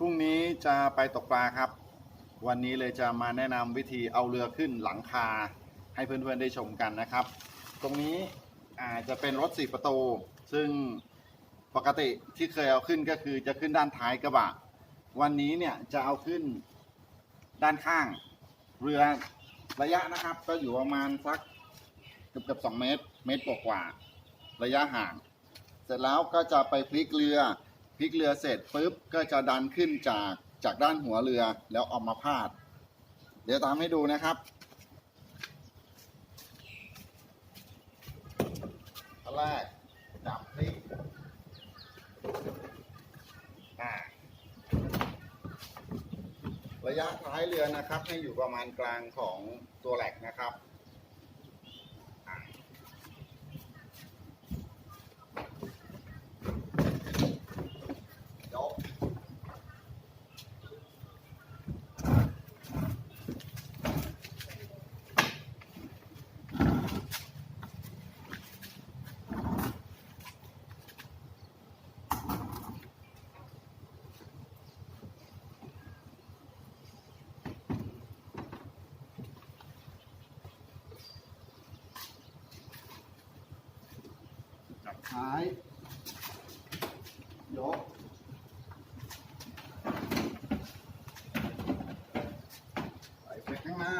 พรุ่งนี้จะไปตกปลาครับ วันนี้เลยจะมาแนะนำวิธีเอาเรือขึ้นหลังคา ให้เพื่อนๆได้ชมกันนะครับ ตรงนี้อาจจะเป็นรถสี่ประตู ซึ่งปกติที่เคยเอาขึ้นก็คือจะขึ้นด้านท้ายกระบะ วันนี้เนี่ยจะเอาขึ้นด้านข้าง เรือระยะนะครับ ก็อยู่ประมาณสักเกือบเกือบสองเมตร เมตรกว่าๆระยะห่าง เสร็จแล้วก็จะไปพลิกเรือ พลิกเรือเสร็จปุ๊บก็จะดันขึ้นจากจากด้านหัวเรือแล้วเออกมาพาด เดี๋ยวตามให้ดูนะครับอันแรกจับพลิกระยะท้ายเรือนะครับ ให้อยู่ประมาณกลางของตัวแหลกนะครับ ท้ายยกไปไปข้างหน้า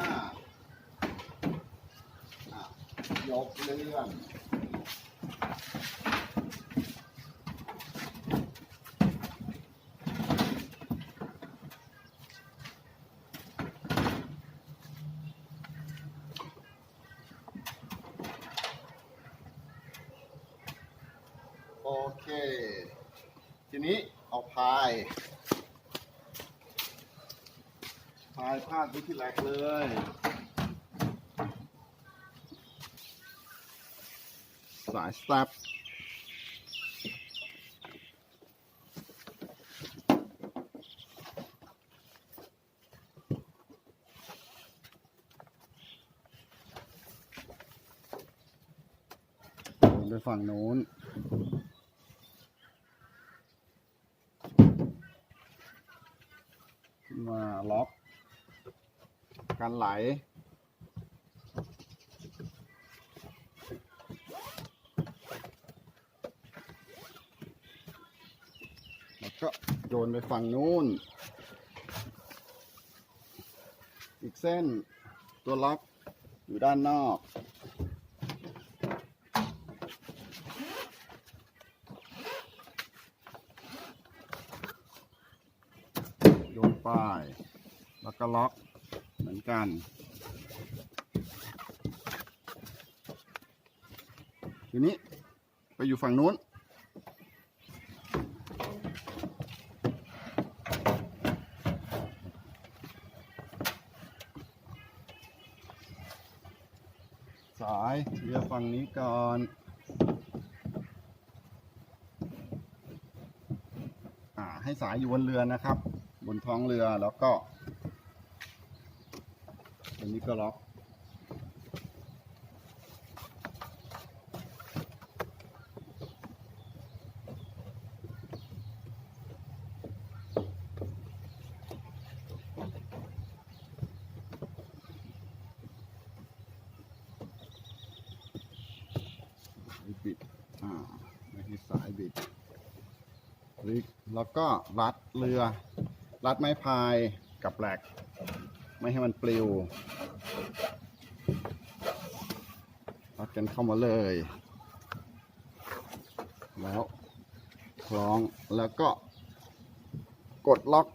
อะยกเลื่อน โอเค ทีนี้เอาพายพายพาดไปที่แหลกเลย สายสตับไปฝั่งนู้น ขึ้น มาล็อกกันไหล แล้วก็โยนไปฝั่งนู้น อีกเส้นตัวล็อกอยู่ด้านนอก ป้ายแล้วก็ล็อกเหมือนกัน ทีนี้ไปอยู่ฝั่งนู้น สายเรือฝั่งนี้ก่อนอ่าให้สายอยู่บนเรือนะครับ บนท้องเรือแล้วก็อันนี้ก็ล็อก บิด อ่าไม่ให้สายบิดพลิกแล้วก็รัดเรือ รัดไม้พายกับแหลก ไม่ให้มันปลิว รัดกันเข้ามาเลย แล้วคล้องแล้วก็กดล็อก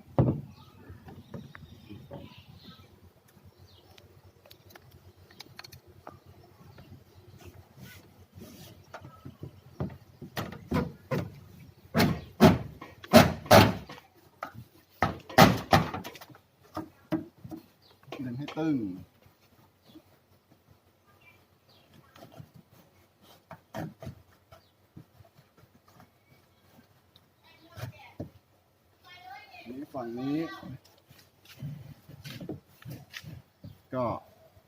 ตึงนี้ฝั่งนี้ ก็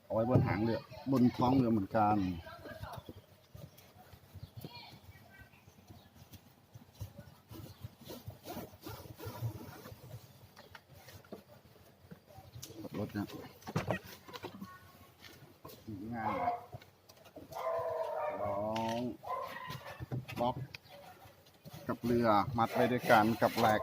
เอาไว้บนหางเรือบนท้องเรือเหมือนกัน ถเนี่ยง่ายอะร้องล็อก กับเรือมัดไว้ด้วยกันกับแหลก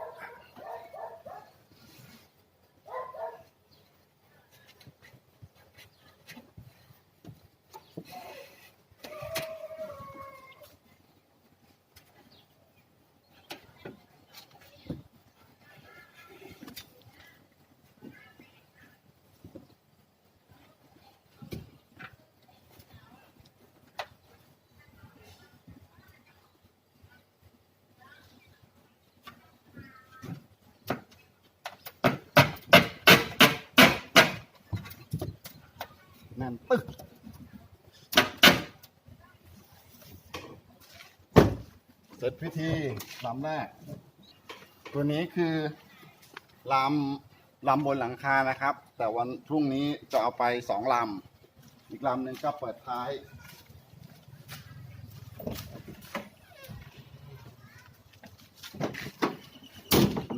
แน่นตึกเสร็จพิธีลำแรก ตัวนี้คือลำลำบนหลังคานะครับ แต่วันพรุ่งนี้จะเอาไปสองลำอีกลำหนึ่งก็เปิดท้าย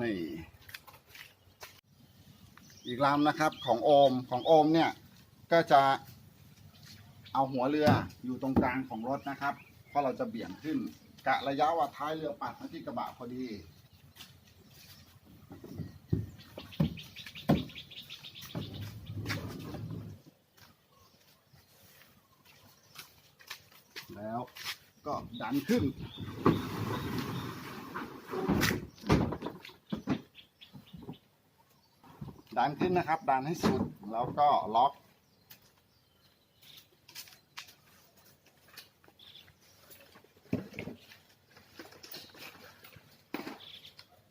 นี่อีกลำนะครับของโอมของโอมเนี่ย ก็จะเอาหัวเรืออยู่ตรงกลางของรถนะครับ เพราะเราจะเบี่ยงขึ้น กะระยะว่าท้ายเรือปัดมาที่กระบะพอดี แล้วก็ดันขึ้น ดันขึ้นนะครับ ดันให้สุด แล้วก็ล็อก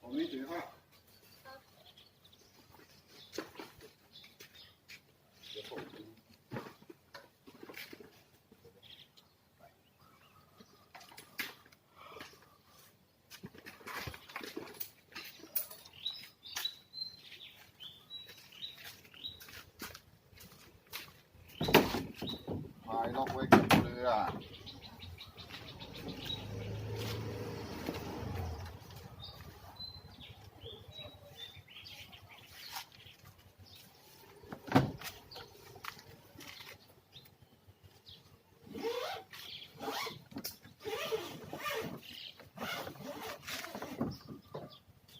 ผมนี่ถือว่าเดี๋ยวผมถือพายล็อกไว้ือ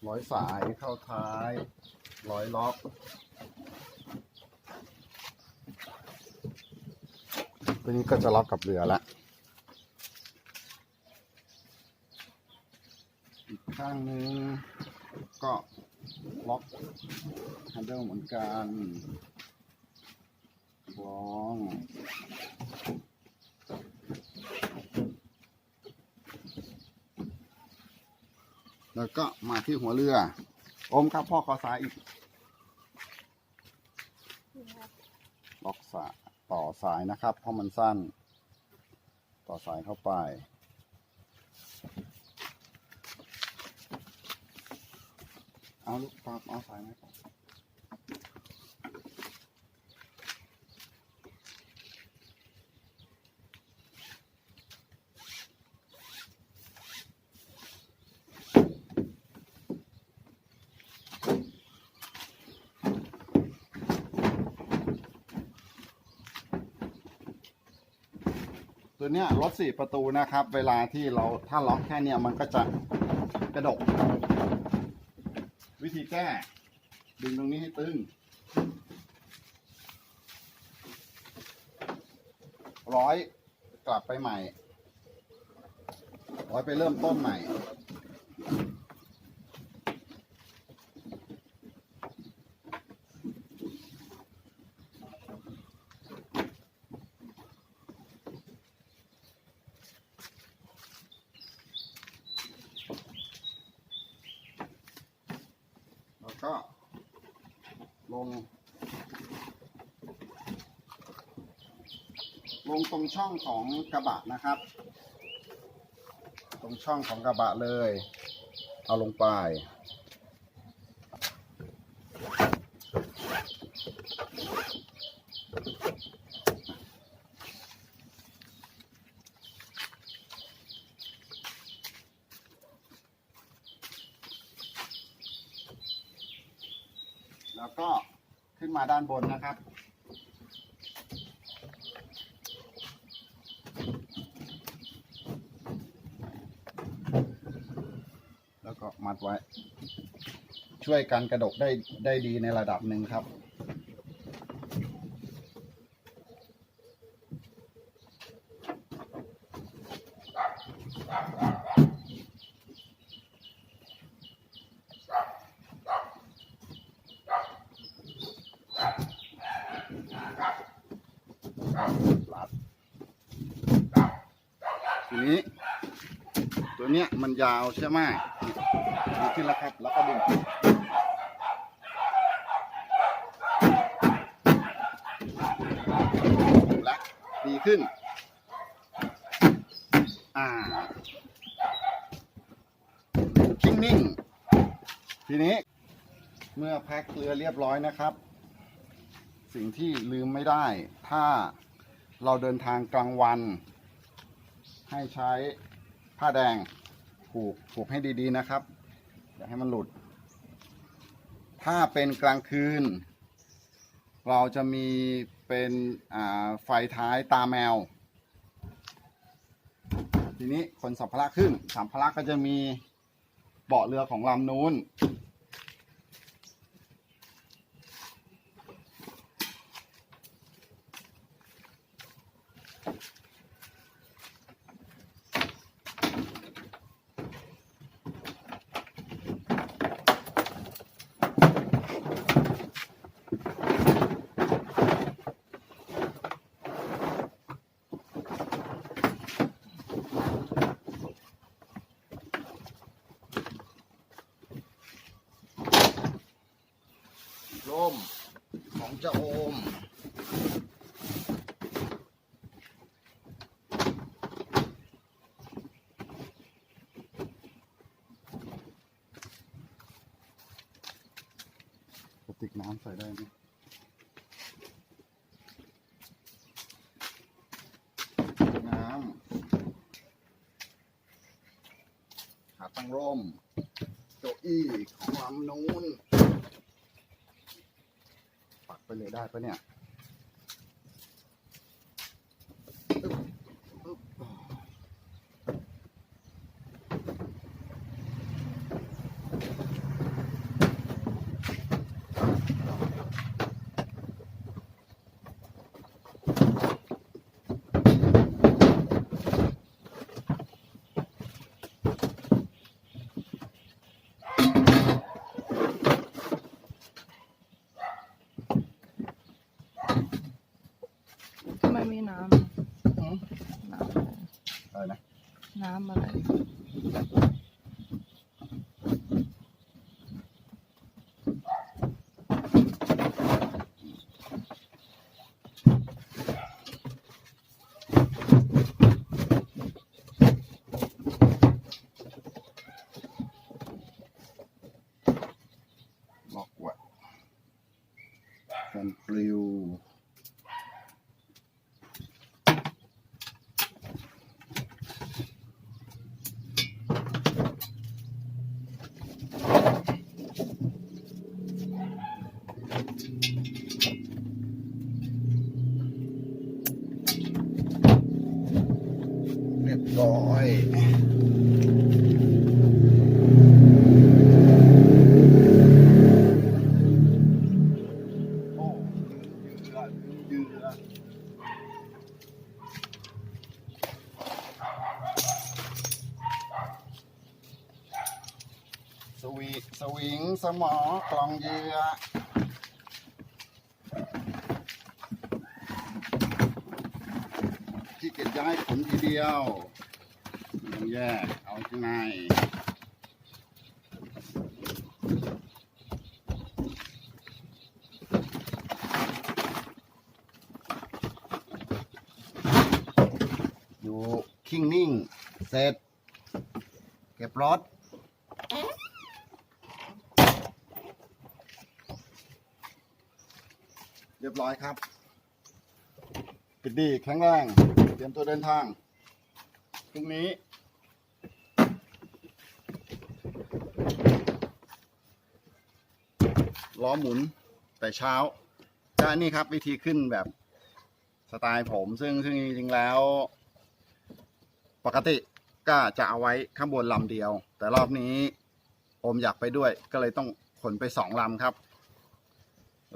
ร้อยสายเข้าท้าย ร้อยล็อก ตัวนี้ก็จะล็อกกับเรือละอีกข้างหนึ่งก็ล็อกฮันเดิลเหมือนกันวองแล้วก็มาที่หัวเรือ อมครับพ่อขอสายอีก ล็อกสาย ต่อสายนะครับ เพราะมันสั้น ต่อสายเข้าไป เอาลูกปาเอาสายไหม ตัวเนี้ยรถสี่ประตูนะครับ เวลาที่เราถ้าล็อกแค่เนี้ยมันก็จะกระดก วิธีแก้ ดึงตรงนี้ให้ตึง ร้อยกลับไปใหม่ ร้อยไปเริ่มต้นใหม่ แล้วก็ลง ลงตรง ช่องของกระบะนะครับ ตรงช่องของกระบะเลย เอาลงไป แล้วก็ขึ้นมาด้านบนนะครับ แล้วก็ มัดไว้ ช่วยกันกระดกได้ได้ดีในระดับหนึ่งครับทีนี้ ตัวเนี้ยมันยาวใช่ไหมดีขึ้นแล้วครับ แล้วก็ดึงและดีขึ้น อ่าทิ้งนิ่ง ทีนี้ เมื่อแพ็คเกลือเรียบร้อยนะครับ สิ่งที่ลืมไม่ได้ ถ้าเราเดินทางกลางวัน ให้ใช้ ผ้าแดงผูกผูกให้ดีๆนะครับ อย่าให้มันหลุด ถ้าเป็นกลางคืน เราจะมีเป็นไฟท้ายตาแมว ทีนี้คนสัมภาระขึ้นสัมภาระก็จะมีเบาะเรือของลำนู้น ร่มของเจ้าโอมกระติกน้ำใส่ได้ไหมน้ำขาตั้งร่มเก้าอี้ของลำนู้นปัก ไปเลยได้ปะเนี่ยอึ๊บอึ๊บทำไมมีน้ำ อืม น้ำอะไร อะไรนะ น้ำอะไรล็อกไว้กันปลิว เรียบร้อย โอ้เยือเยือสวีสวิงสมอกลองเหยือที่เก็บย้ายขนทีเดียวไม่ต้อง แยก เอาข้างในอยู่คิงนิ่ง เสร็จ เก็บรถเรียบร้อยครับปิดดีแข็งแรง เตรียมตัวเดินทาง พรุ่งนี้ ล้อหมุนแต่เช้าก็นี่ครับวิธีขึ้นแบบสไตล์ผม ซึ่งซึ่งจริงๆแล้ว ปกติก็จะเอาไว้ข้างบนลำเดียว แต่รอบนี้อมอยากไปด้วยก็เลยต้องขนไปสองลำครับ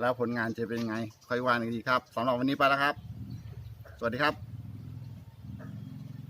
แล้วผลงานจะเป็นไง ค่อยว่ากันอีกทีครับสำหรับวันนี้ไปแล้วครับ สวัสดีครับ